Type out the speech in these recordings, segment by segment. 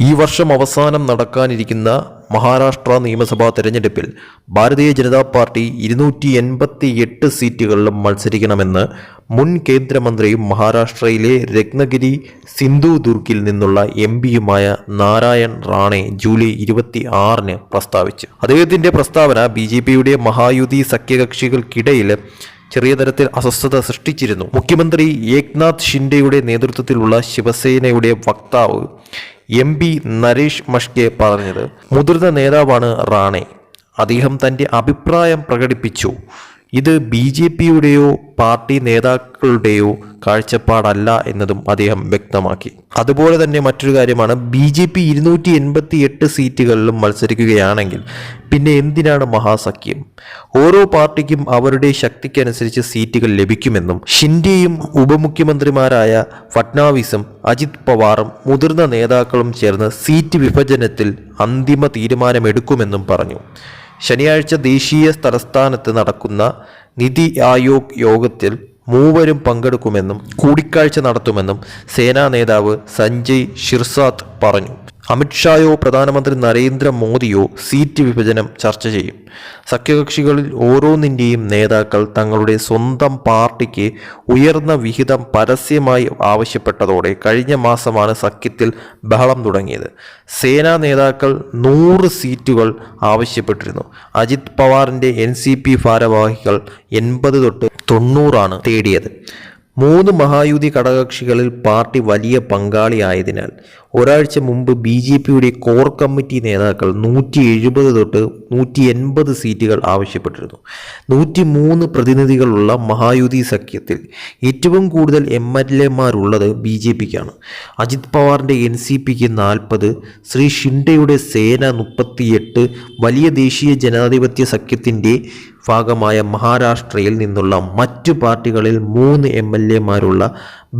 ഈ വർഷം അവസാനം നടക്കാനിരിക്കുന്ന മഹാരാഷ്ട്ര നിയമസഭാ തെരഞ്ഞെടുപ്പിൽ ഭാരതീയ ജനതാ പാർട്ടി ഇരുന്നൂറ്റി എൺപത്തി എട്ട് സീറ്റുകളിലും മത്സരിക്കണമെന്ന് മുൻ കേന്ദ്രമന്ത്രിയും മഹാരാഷ്ട്രയിലെ രത്നഗിരി സിന്ധുദുർഗിൽ നിന്നുള്ള എം പിയുമായ നാരായൺ റാണെ ജൂലൈ ഇരുപത്തി ആറിന് പ്രസ്താവിച്ചു. അദ്ദേഹത്തിന്റെ പ്രസ്താവന ബി ജെ പിയുടെ മഹായുതി സഖ്യകക്ഷികൾക്കിടയിൽ ചെറിയ തരത്തിൽ അസ്വസ്ഥത സൃഷ്ടിച്ചിരുന്നു. മുഖ്യമന്ത്രി ഏക്നാഥ് ഷിൻഡെയുടെ നേതൃത്വത്തിലുള്ള ശിവസേനയുടെ വക്താവ് എം പി നരേഷ് മഷ്കെ പറഞ്ഞത് മുതിർന്ന നേതാവാണ് റാണെ. അദ്ദേഹം തന്റെ അഭിപ്രായം പ്രകടിപ്പിച്ചു. ഇത് ബി ജെ പിയുടെയോ പാർട്ടി നേതാക്കളുടെയോ കാഴ്ചപ്പാടല്ല എന്നതും അദ്ദേഹം വ്യക്തമാക്കി. അതുപോലെ തന്നെ മറ്റൊരു കാര്യമാണ് ബി ജെ പി ഇരുന്നൂറ്റി എൺപത്തി എട്ട് സീറ്റുകളിലും മത്സരിക്കുകയാണെങ്കിൽ പിന്നെ എന്തിനാണ് മഹാസഖ്യം? ഓരോ പാർട്ടിക്കും അവരുടെ ശക്തിക്കനുസരിച്ച് സീറ്റുകൾ ലഭിക്കുമെന്നും ഷിൻഡെയും ഉപമുഖ്യമന്ത്രിമാരായ ഫട്നാവിസും അജിത് പവാറും മുതിർന്ന നേതാക്കളും ചേർന്ന് സീറ്റ് വിഭജനത്തിൽ അന്തിമ തീരുമാനമെടുക്കുമെന്നും പറഞ്ഞു. ശനിയാഴ്ച ദേശീയ തലസ്ഥാനത്ത് നടക്കുന്ന നിതി ആയോഗ് യോഗത്തിൽ മൂവരും പങ്കെടുക്കുമെന്നും കൂടിക്കാഴ്ച നടത്തുമെന്നും സേനാ നേതാവ് സഞ്ജയ് ഷിർസാത്ത് പറഞ്ഞു. അമിത്ഷായോ പ്രധാനമന്ത്രി നരേന്ദ്രമോദിയോ സീറ്റ് വിഭജനം ചർച്ച ചെയ്യും. സഖ്യകക്ഷികളിൽ ഓരോന്നിന്റെയും നേതാക്കൾ തങ്ങളുടെ സ്വന്തം പാർട്ടിക്ക് ഉയർന്ന വിഹിതം പരസ്യമായി ആവശ്യപ്പെട്ടതോടെ കഴിഞ്ഞ മാസമാണ് സഖ്യത്തിൽ ബഹളം തുടങ്ങിയത്. സേനാ നേതാക്കൾ നൂറ് സീറ്റുകൾ ആവശ്യപ്പെട്ടിരുന്നു. അജിത് പവാറിന്റെ എൻ സി പി ഭാരവാഹികൾ എൺപത് തൊട്ട് തൊണ്ണൂറാണ് തേടിയത്. മൂന്ന് മഹായുതി ഘടകകക്ഷികളിൽ പാർട്ടി വലിയ പങ്കാളിയായതിനാൽ ഒരാഴ്ച മുമ്പ് ബി ജെ പിയുടെ കോർ കമ്മിറ്റി നേതാക്കൾ നൂറ്റി എഴുപത് തൊട്ട് നൂറ്റി എൺപത് സീറ്റുകൾ ആവശ്യപ്പെട്ടിരുന്നു. നൂറ്റി മൂന്ന് പ്രതിനിധികളുള്ള മഹായുതി സഖ്യത്തിൽ ഏറ്റവും കൂടുതൽ എം എൽ എമാരുള്ളത് ബി ജെ പിക്കാണ്. അജിത് പവാറിന്റെ എൻ സി പിക്ക് നാൽപ്പത് ശ്രീ ഷിൻഡയുടെ സേന മുപ്പത്തിയെട്ട് വലിയ ദേശീയ ജനാധിപത്യ സഖ്യത്തിന്റെ ഭാഗമായ മഹാരാഷ്ട്രയിൽ നിന്നുള്ള മറ്റു പാർട്ടികളിൽ മൂന്ന് എം എൽ എമാരുള്ള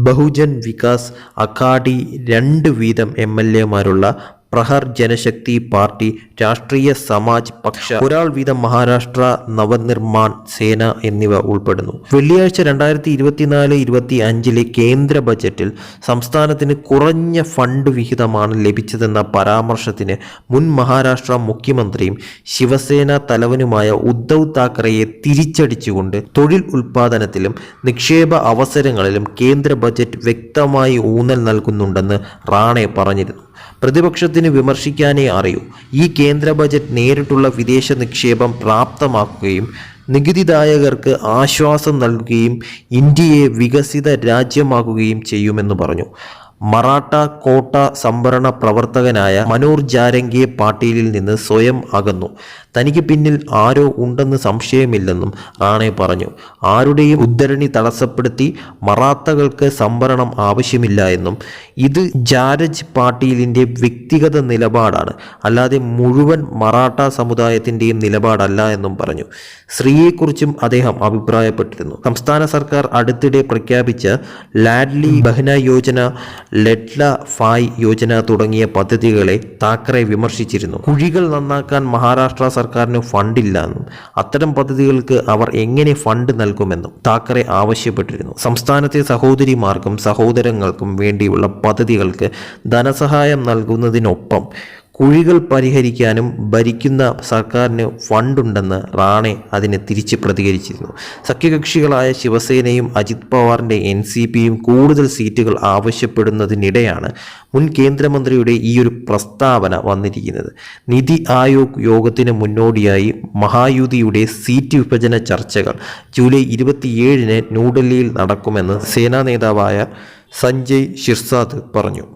ബഹുജൻ വികാസ് അഘാഡി രണ്ട് വീതം എം എൽ എമാരുള്ള പ്രഹർ ജനശക്തി പാർട്ടി രാഷ്ട്രീയ സമാജ് പക്ഷ ഒരാൾ വീതം മഹാരാഷ്ട്ര നവനിർമാൺ സേന എന്നിവ ഉൾപ്പെടുന്നു. വെള്ളിയാഴ്ച രണ്ടായിരത്തി ഇരുപത്തിനാല് ഇരുപത്തി അഞ്ചിലെ കേന്ദ്ര ബജറ്റിൽ സംസ്ഥാനത്തിന് കുറഞ്ഞ ഫണ്ട് വിഹിതമാണ് ലഭിച്ചതെന്ന പരാമർശത്തിന് മുൻ മഹാരാഷ്ട്ര മുഖ്യമന്ത്രിയും ശിവസേന തലവനുമായ ഉദ്ധവ് താക്കറെയെ തിരിച്ചടിച്ചുകൊണ്ട് തൊഴിൽ ഉൽപാദനത്തിലും നിക്ഷേപ അവസരങ്ങളിലും കേന്ദ്ര ബജറ്റ് വ്യക്തമായി ഊന്നൽ നൽകുന്നുണ്ടെന്ന് റാണെ പറഞ്ഞിരുന്നു. പ്രതിപക്ഷത്തിന് വിമർശിക്കാനേ അറിയൂ. ഈ കേന്ദ്ര ബജറ്റ് നേരിട്ടുള്ള വിദേശ നിക്ഷേപം പ്രാപ്തമാക്കുകയും നികുതിദായകർക്ക് ആശ്വാസം നൽകുകയും ഇന്ത്യയെ വികസിത രാജ്യമാക്കുകയും ചെയ്യുമെന്ന് പറഞ്ഞു. മറാഠ കോട്ട സംഭരണ പ്രവർത്തകനായ മനോർ ജാരംഗിയെ പാട്ടീലിൽ നിന്ന് സ്വയം അകന്നു. തനിക്ക് പിന്നിൽ ആരോ ഉണ്ടെന്ന് സംശയമില്ലെന്നും റാണെ പറഞ്ഞു. ആരുടെയും ഉദ്ധരണി തടസ്സപ്പെടുത്തി മറാത്തകൾക്ക് സംഭരണം ആവശ്യമില്ല എന്നും ഇത് ജാരജ് പാട്ടീലിന്റെ വ്യക്തിഗത നിലപാടാണ്. അല്ലാതെ മുഴുവൻ മറാഠ സമുദായത്തിന്റെയും നിലപാടല്ല എന്നും പറഞ്ഞു. സ്ത്രീയെക്കുറിച്ചും അദ്ദേഹം അഭിപ്രായപ്പെട്ടിരുന്നു. സംസ്ഥാന സർക്കാർ അടുത്തിടെ പ്രഖ്യാപിച്ച ലാഡ്ലി ബഹ്ന യോജന ലെഡ്ല ഫായ് യോജന തുടങ്ങിയ പദ്ധതികളെ താക്കറെ വിമർശിച്ചിരുന്നു. കുഴികൾ നന്നാക്കാൻ മഹാരാഷ്ട്ര സർക്കാരിന് ഫണ്ടില്ലെന്നും. അത്തരം പദ്ധതികൾക്ക് അവർ എങ്ങനെ ഫണ്ട് നൽകുമെന്നും താക്കറെ ആവശ്യപ്പെട്ടിരുന്നു. സംസ്ഥാനത്തെ സഹോദരിമാർക്കും സഹോദരങ്ങൾക്കും വേണ്ടിയുള്ള പദ്ധതികൾക്ക് ധനസഹായം നൽകുന്നതിനൊപ്പം കുഴികൾ പരിഹരിക്കാനും ഭരിക്കുന്ന സർക്കാരിന് ഫണ്ടുണ്ടെന്ന് റാണെ അതിനെ തിരിച്ച് പ്രതികരിച്ചിരുന്നു. സഖ്യകക്ഷികളായ ശിവസേനയും അജിത് പവാറിന്റെ എൻ സി പിയും കൂടുതൽ സീറ്റുകൾ ആവശ്യപ്പെടുന്നതിനിടെയാണ് മുൻ കേന്ദ്രമന്ത്രിയുടെ ഈ ഒരു പ്രസ്താവന വന്നിരിക്കുന്നത്. നിതി ആയോഗ് യോഗത്തിന് മുന്നോടിയായി മഹായുതിയുടെ സീറ്റ് വിഭജന ചർച്ചകൾ ജൂലൈ ഇരുപത്തിയേഴിന് ന്യൂഡൽഹിയിൽ നടക്കുമെന്ന് സേനാ നേതാവായ സഞ്ജയ് ഷിർസാദ് പറഞ്ഞു.